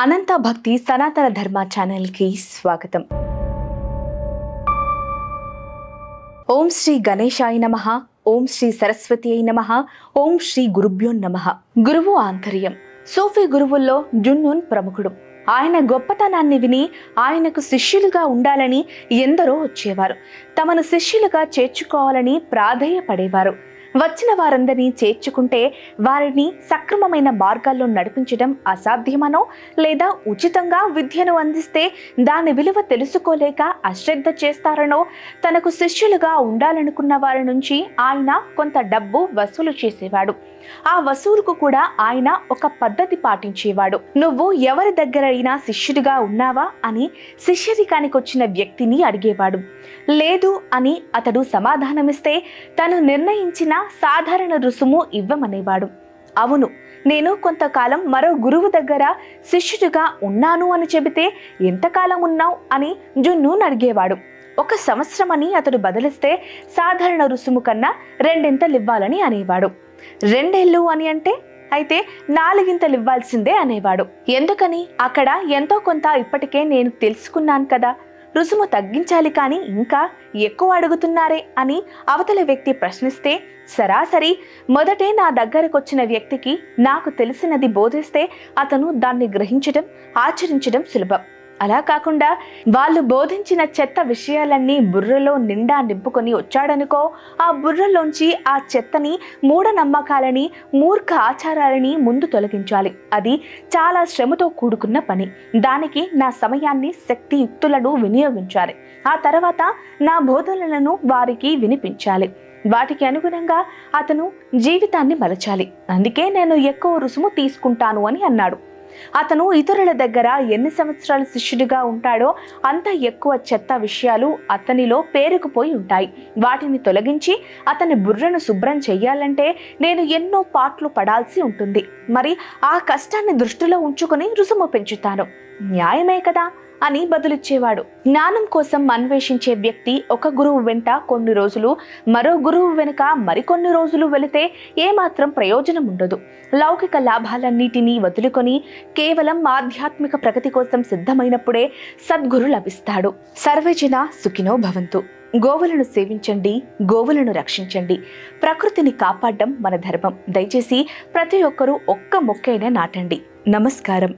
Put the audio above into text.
అనంత భక్తి సనాతన ధర్మ ఛానల్కి స్వాగతం. ఓం శ్రీ గణేశాయ నమ ఓం శ్రీ సరస్వతి అయి నమ ఓం శ్రీ గురుభ్యో నమ. గురువు ఆంతర్యం. సూఫీ గురువుల్లో జున్నూన్ ప్రముఖుడు. ఆయన గొప్పతనాన్ని విని ఆయనకు శిష్యులుగా ఉండాలని ఎందరో వచ్చేవారు. తమను శిష్యులుగా చేర్చుకోవాలని ప్రాధేయపడేవారు. వచ్చిన వారందరినీ చేర్చుకుంటే వారిని సక్రమమైన మార్గాల్లో నడిపించడం అసాధ్యమనో లేదా ఉచితంగా విద్యను అందిస్తే దాని విలువ తెలుసుకోలేక అశ్రద్ధ చేస్తారనో తనకు శిష్యులుగా ఉండాలనుకున్న వారి నుంచి ఆయన కొంత డబ్బు వసూలు చేసేవాడు. ఆ వసూలుకు కూడా ఆయన ఒక పద్ధతి పాటించేవాడు. నువ్వు ఎవరి దగ్గర అయినా శిష్యుడిగా ఉన్నావా? అని శిష్యరికానికి వచ్చిన వ్యక్తిని అడిగేవాడు. లేదు అని అతడు సమాధానమిస్తే తను నిర్ణయించిన సాధారణ రుసుము ఇవ్వమనేవాడు. అవును నేను కొంతకాలం మరో గురువు దగ్గర శిష్యుడిగా ఉన్నాను అని చెబితే ఎంతకాలం ఉన్నావు అని జున్ను అడిగేవాడు ఒక సంవత్సరమని అతడు బదిలిస్తే సాధారణ రుసుము కన్నా రెండింతలివ్వాలని అనేవాడు. రెండేళ్ళు అని అంటే? అయితే నాలుగింతలు ఇవ్వాల్సిందే అనేవాడు. ఎందుకని? అక్కడ ఎంతో కొంత ఇప్పటికే నేను తెలుసుకున్నాను కదా. రుసుము తగ్గించాలి కానీ ఇంకా ఎక్కువ అడుగుతున్నారే అని అవతల వ్యక్తి ప్రశ్నిస్తే సరాసరి మొదటే నా దగ్గరకొచ్చిన వ్యక్తికి నాకు తెలిసినది బోధిస్తే అతను దాన్ని గ్రహించడం ఆచరించడం సులభం. అలా కాకుండా వాళ్ళు బోధించిన చెత్త విషయాలన్నీ బుర్రలో నిండా నింపుకొని వచ్చాడనుకో ఆ బుర్రలోంచి ఆ చెత్తని మూఢనమ్మకాలని మూర్ఖ ఆచారాలని ముందు తొలగించాలి. అది చాలా శ్రమతో కూడుకున్న పని. దానికి నా సమయాన్ని శక్తియుక్తులను వినియోగించాలి. ఆ తర్వాత నా బోధనలను వారికి వినిపించాలి. వాటికి అనుగుణంగా అతను జీవితాన్ని మలచాలి. అందుకే నేను ఎక్కువ రుసుము తీసుకుంటాను అని అన్నాడు. అతను ఇతరుల దగ్గర ఎన్ని సంవత్సరాలు శిష్యుడిగా ఉంటాడో అంత ఎక్కువ చెత్త విషయాలు అతనిలో పేరుకుపోయి ఉంటాయి. వాటిని తొలగించి అతని బుర్రను శుభ్రం చెయ్యాలంటే నేను ఎన్నో పాటలు పడాల్సి ఉంటుంది. మరి ఆ కష్టాన్ని దృష్టిలో ఉంచుకుని రుసుము పెంచుతాను. న్యాయమే కదా? అని బదులిచ్చేవాడు. జ్ఞానం కోసం అన్వేషించే వ్యక్తి ఒక గురువు వెంట కొన్ని రోజులు మరో గురువు వెనుక మరికొన్ని రోజులు వెళితే ఏమాత్రం ప్రయోజనం ఉండదు. లౌకిక లాభాలన్నిటినీ వదులుకొని కేవలం ఆధ్యాత్మిక ప్రగతి కోసం సిద్ధమైనప్పుడే సద్గురు లభిస్తాడు. సర్వజన సుఖినో భవంతు. గోవులను సేవించండి గోవులను రక్షించండి. ప్రకృతిని కాపాడడం మన ధర్మం. దయచేసి ప్రతి ఒక్కరూ ఒక్క మొక్కైనా నాటండి. నమస్కారం.